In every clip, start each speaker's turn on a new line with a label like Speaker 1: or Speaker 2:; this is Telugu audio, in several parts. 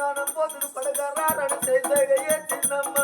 Speaker 1: ప్రాణం పోతుడు పడగరాలని చేసేగయ్యే చిన్నమ్మ?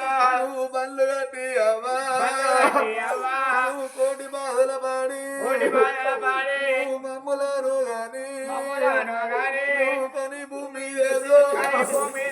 Speaker 1: నువ్వు బండ్లు కట్టి నువ్వు కోటి బాధల పాడి నువ్వు మమ్మలను గాని నువ్వు పని భూమి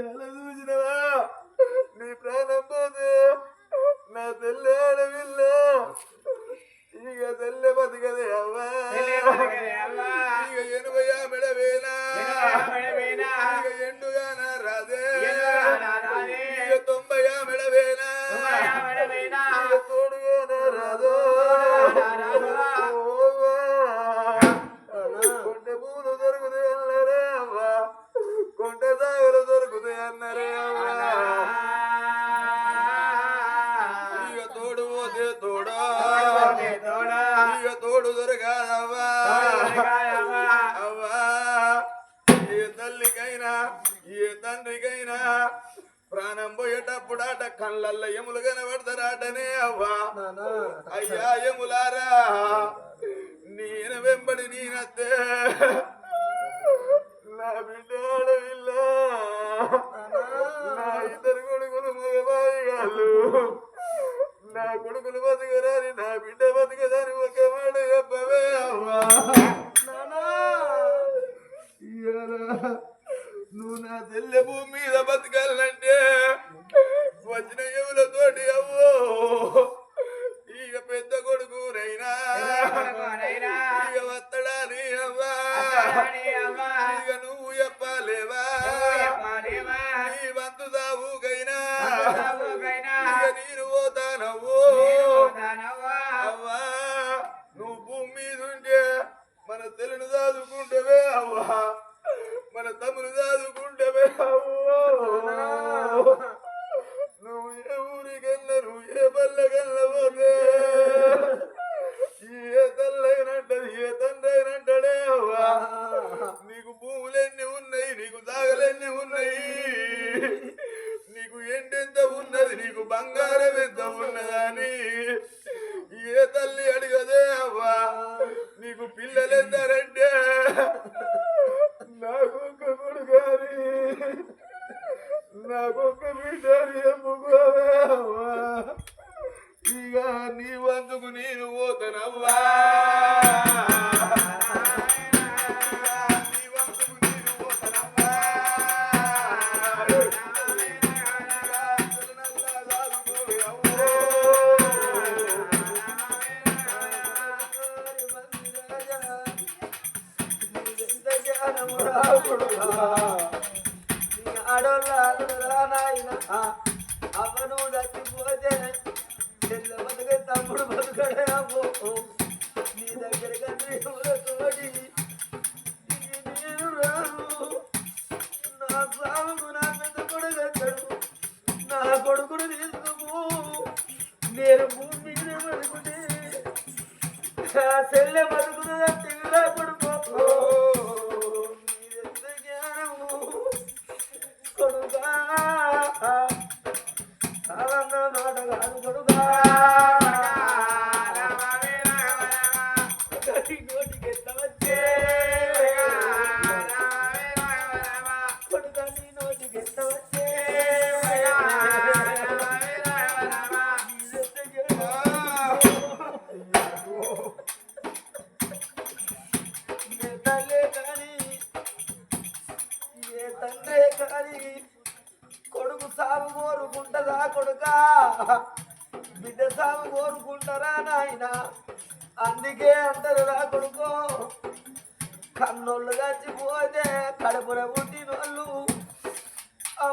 Speaker 1: ఎలా చూసినవా? నీ ప్రాణం పోతే నా తల్లి ఆడవిల్లా ఇక తల్లి బతికదే అవ్వా. ఇక ఎనభై ఆమెడ వేలా తండ్రికైనా ప్రాణం పోయేటప్పుడాట కళ్ళల్లో ఎములు కనబడతారాటనే అవ్వా. అయ్యా ఎములారా నేను వెంబడి నేనత్తే నా బిడ్డ ఆడవిల్ల నా ఇద్దరు కొడుకులు మగబాయి గాళ్ళు నా కొడుకులు బతుకురాని నా బిడ్డ బతుకదాని ఒక మాట చెప్పవే అవ్వా.
Speaker 2: నానా
Speaker 1: నువ్వు నా చెల్లె భూమి మీద బతకాలంటే వచ్చిన యువులతోటి అవ్వో? ఇక పెద్ద కొడుకు రైనా ఇక వత్తడా నీ అవ్వా? ఇక నువ్వు చెప్పాలేవా? నీ వంతు దావుకైనా? ఇక నేను
Speaker 2: Allah.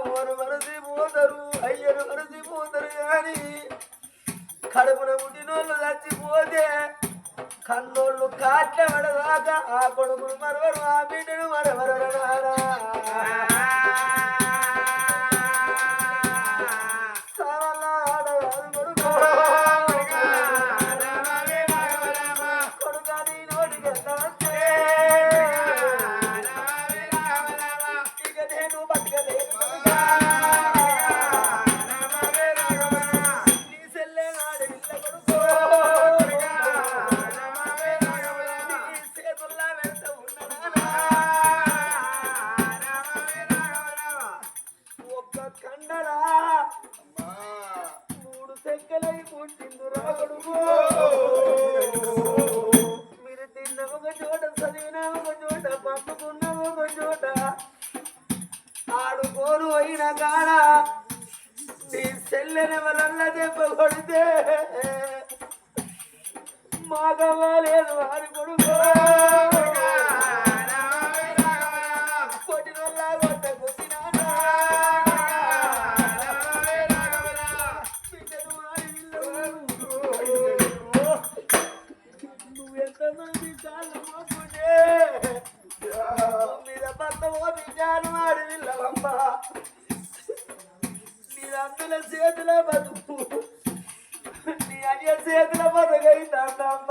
Speaker 2: అమ్మను మరసిపోతారు అయ్యను మరసిపోతారు కానీ కడుపున పుట్టినోళ్ళు చచ్చిపోతే కన్నోళ్ళు కాట్ల పడదాకా ఆ కొడుకును మరవరు ఆ బిడ్డను మరవరు నారా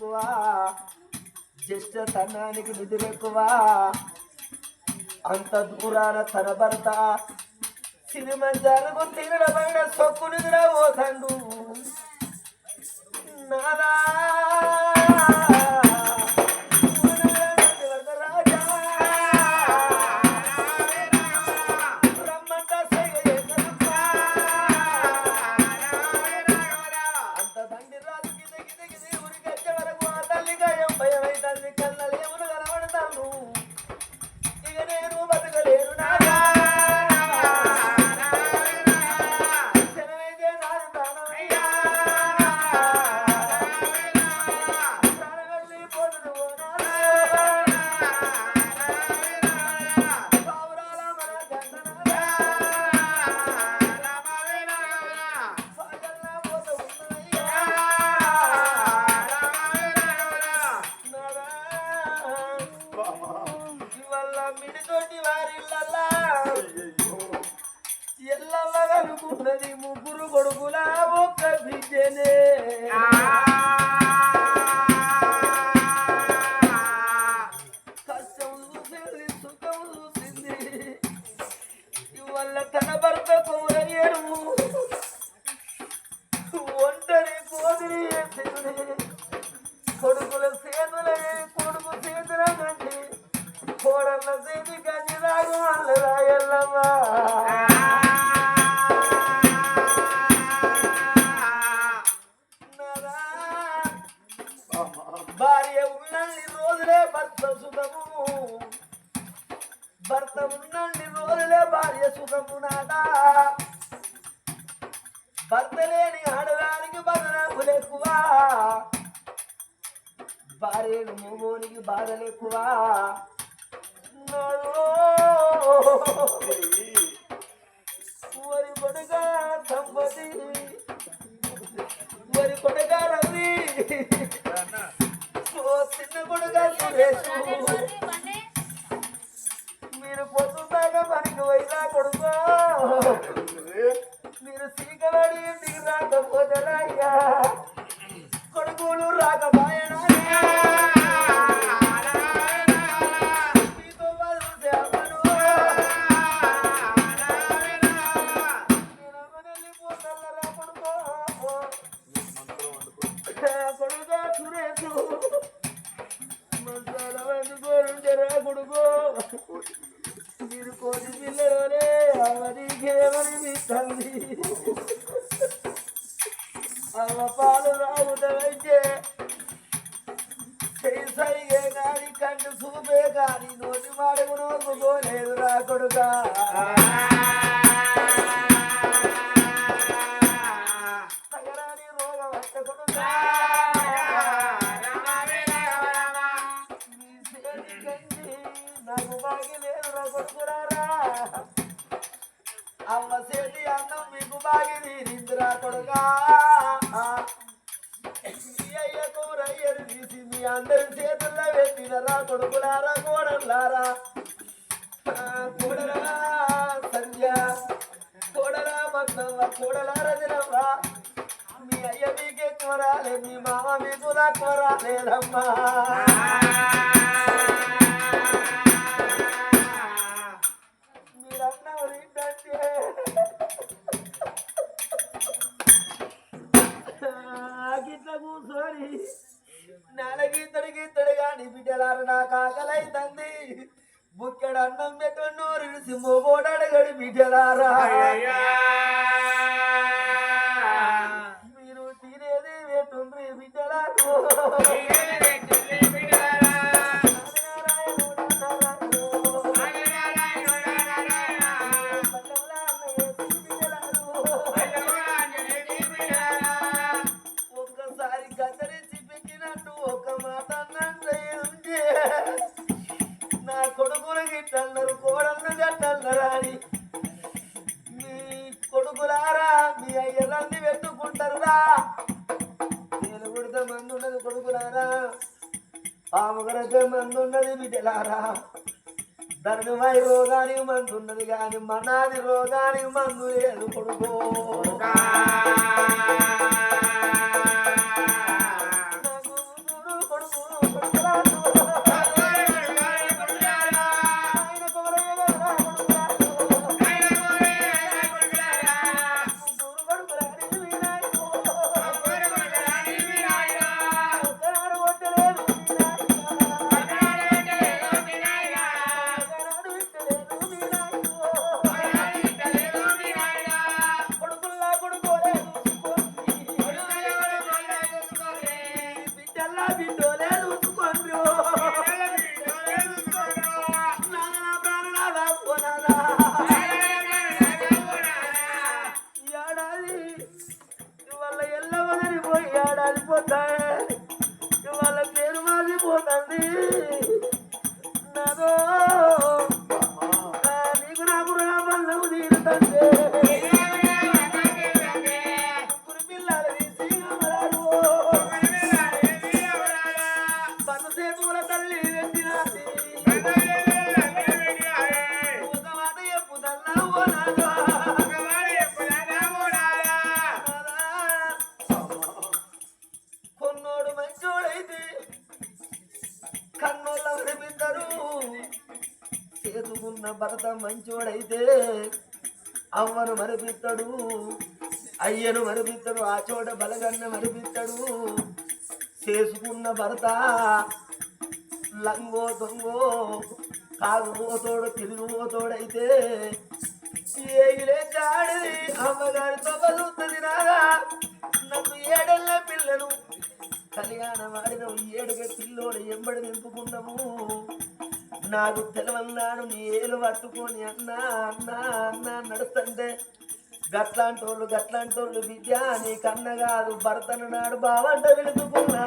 Speaker 2: ఎక్కువ. జ్యేష్ఠ తనానికి నిధులు ఎక్కువ. అంత దూరాన తన భర్త సిరిమంజాలకు తినడమైన సొక్కు నిద్ర పోతండు నాదా మిడితోటి వారిల్లల్లా ఎల్లవగనుకున్నది ముగ్గురు కొడుకుల. భార్యను మొగోనికి బాధలు ఎక్కువ. నాలో వరి కొడుక సంపతి వరి కొడుక రవి చిన్న కొడుక సురేష్. మీరు పొద్దున్నాక మనకి పోయినా కొడుకో. మీరు సీకబడి ఇంటికి రాకపోతేనయ్యా కొడుకులు రాకపోయా చేతుల్లో పెట్టినరా కొడుకులారా కోడలారా కోడలా సంధ్య. కోడలా మద్దవ్వ కోడలా దినమ్మా మీ అయ్య మీకే కోరాలే మీ మామ మీకు నా కోరాలేదమ్మా. మీరన్న ఏంటంటే గిట్ల కూర్చొని నెలగీతడి గీతడు గాని బిడ్డలారు నాకు ఆకలైతంది బుక్కెడు అన్నం పెట్టు నోరు సింహోడగడి బిడ్డలారా మీరు తినేది పెట్టుండ్రి బిడ్డలారు. మందున్నది బిడ్డలారా. ధనుమై రోగానికి మందున్నది కానీ మనాది రోగానికి మందు లేదు కొడుకో. భర్త మంచోడైతే అవ్వను మరిపిస్తాడు అయ్యను మరిపిస్తాడు ఆ చోట బలగన్న మరిపిస్తాడు చేసుకున్న భర్త లంగో దొంగో తాగుపోతోడు తిరిగిపోతోడైతే ఏగిలేచాడు అమ్మగారితో రాగా నన్ను ఏడెళ్ళ పిల్లలు కళ్యాణం ఆడిన ఏడుగా పిల్లోడు ఎంబడి నింపుకున్నాము. నా తెలవన్నాడు నీ ఏలు పట్టుకొని అన్నా అన్నా అన్నా నడుస్తుంటే. గట్లాంటి వాళ్ళు గట్లాంటి వాళ్ళు విద్య నీ కన్న కాదు భర్తను నాడు బావంట వెళుతుకున్నా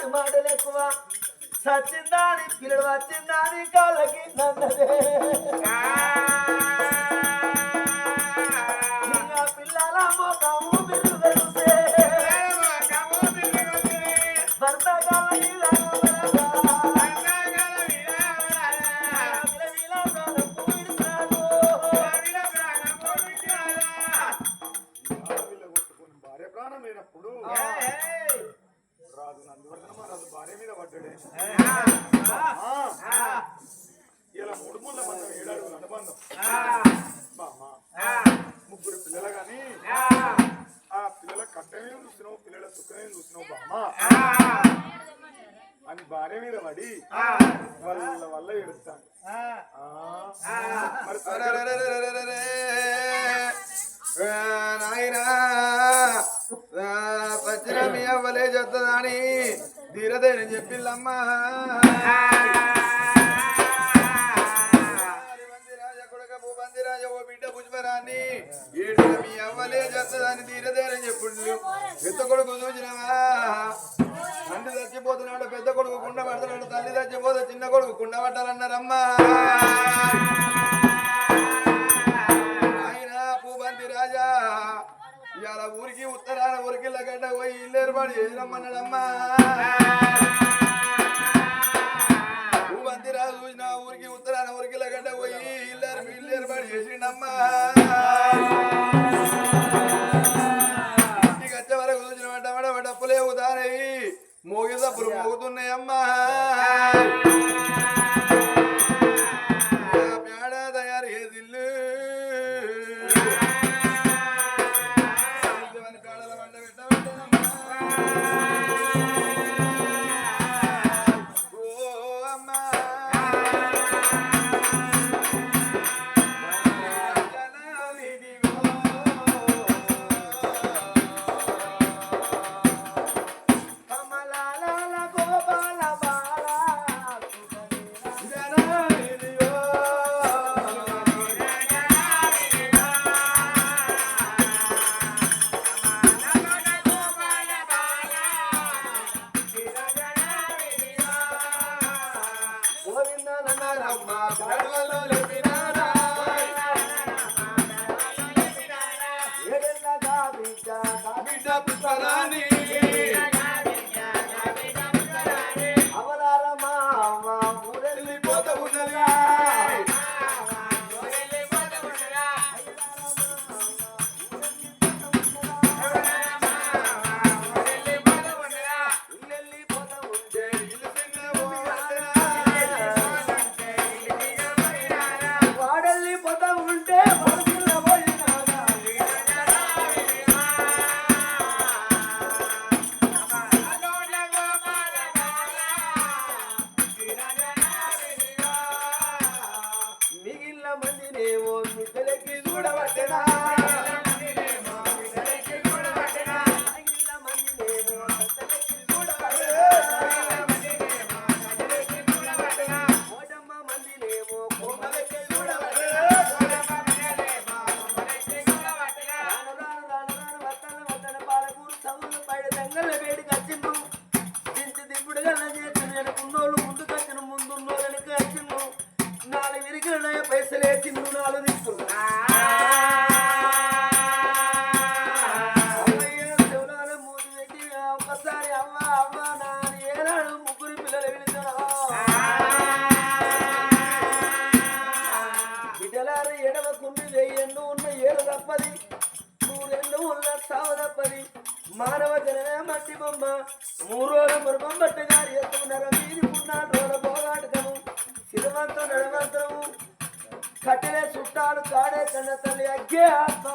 Speaker 2: వాడి మాటలు ఎక్కువ. సచ్చిందాని పిల్లడు వచ్చిందాని కాళ్ళకి నన్నదే. పిల్లల
Speaker 3: మొక్క పెడతాడు.
Speaker 1: నాయనా. పచ్చిరమి అవ్వలే చెప్తుందని ధీరదేని చెప్పిల్లమ్మా. చేసిండమ్మా.
Speaker 2: మానవ జనన మట్టి బొమ్మ. మూడు రోజులు మృగం పట్టగారి ఎత్తుకున్నారు మీది ఉన్నాడు రోజు పోగాటము సిరివంతం నడవంతము కట్టెలే చుట్టాలు కాడే కన్న తల్లి అగ్గే ఆత్మ